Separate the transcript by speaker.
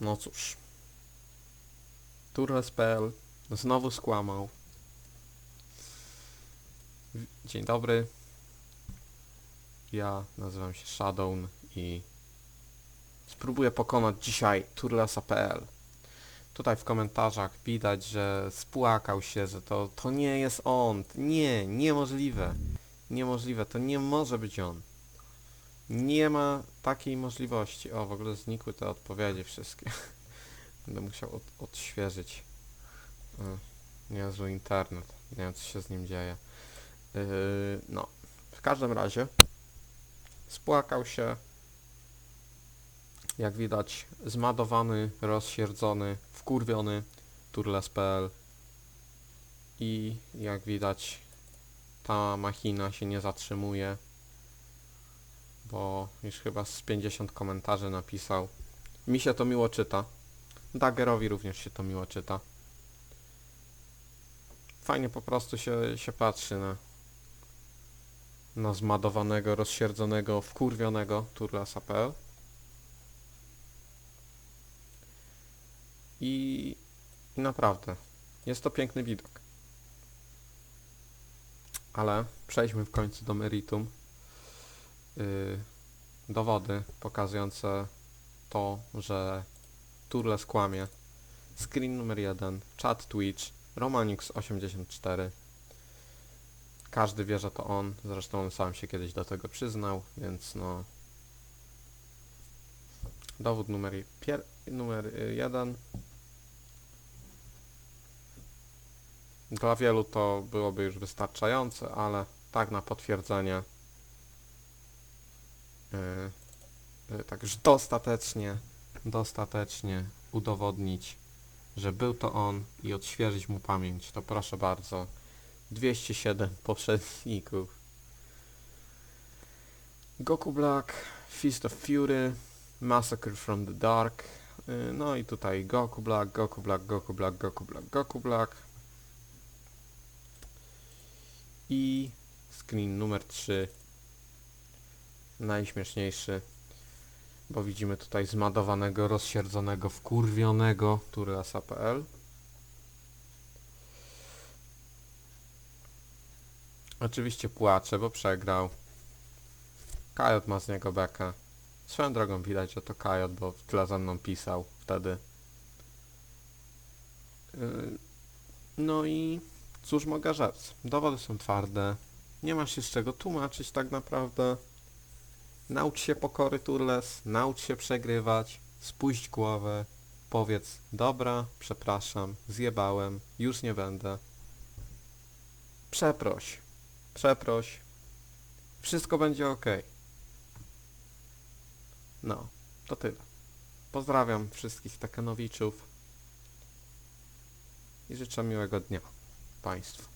Speaker 1: No cóż. Turles.pl znowu skłamał. Dzień dobry. Ja nazywam się Shadown i spróbuję pokonać dzisiaj Turlesa.pl. Tutaj w komentarzach widać, że spłakał się, że to, to nie jest on. Nie, niemożliwe. Niemożliwe, to nie może być on. Nie ma takiej możliwości. O, w ogóle znikły te odpowiedzi wszystkie. Będę musiał od, odświeżyć. Niezły internet. Nie wiem, co się z nim dzieje. Yy, no, w każdym razie spłakał się. Jak widać, zmadowany, rozsierdzony, wkurwiony Turles.pl i jak widać ta machina się nie zatrzymuje bo już chyba z 50 komentarzy napisał. Mi się to miło czyta. Daggerowi również się to miło czyta. Fajnie po prostu się, się patrzy na na zmadowanego, rozsierdzonego, wkurwionego Turlasa.pl I, I naprawdę, jest to piękny widok. Ale przejdźmy w końcu do meritum dowody pokazujące to, że Turles kłamie. Screen numer 1, chat Twitch, Romanix84. Każdy wie, że to on, zresztą on sam się kiedyś do tego przyznał, więc no... Dowód numer, pier numer 1. Dla wielu to byłoby już wystarczające, ale tak na potwierdzenie yy, yy, tak już dostatecznie, dostatecznie udowodnić, że był to on i odświeżyć mu pamięć, to proszę bardzo, 207 poprzedników. Goku Black, Fist of Fury, Massacre from the Dark, yy, no i tutaj Goku Black, Goku Black, Goku Black, Goku Black, Goku Black. I screen numer 3 najśmieszniejszy, bo widzimy tutaj zmadowanego, rozsierdzonego, wkurwionego Turasa.pl Oczywiście płacze, bo przegrał. Kajot ma z niego bekę. Swoją drogą widać, że to Kajot, bo w tle ze mną pisał wtedy. Yy, No i cóż mogę rzec? Dowody są twarde. Nie ma się z czego tłumaczyć tak naprawdę. Naucz się pokory Turles, naucz się przegrywać, spuść głowę, powiedz dobra, przepraszam, zjebałem, już nie będę. Przeproś, przeproś, wszystko będzie ok. No, to tyle. Pozdrawiam wszystkich Tekenowiczów i życzę miłego dnia Państwu.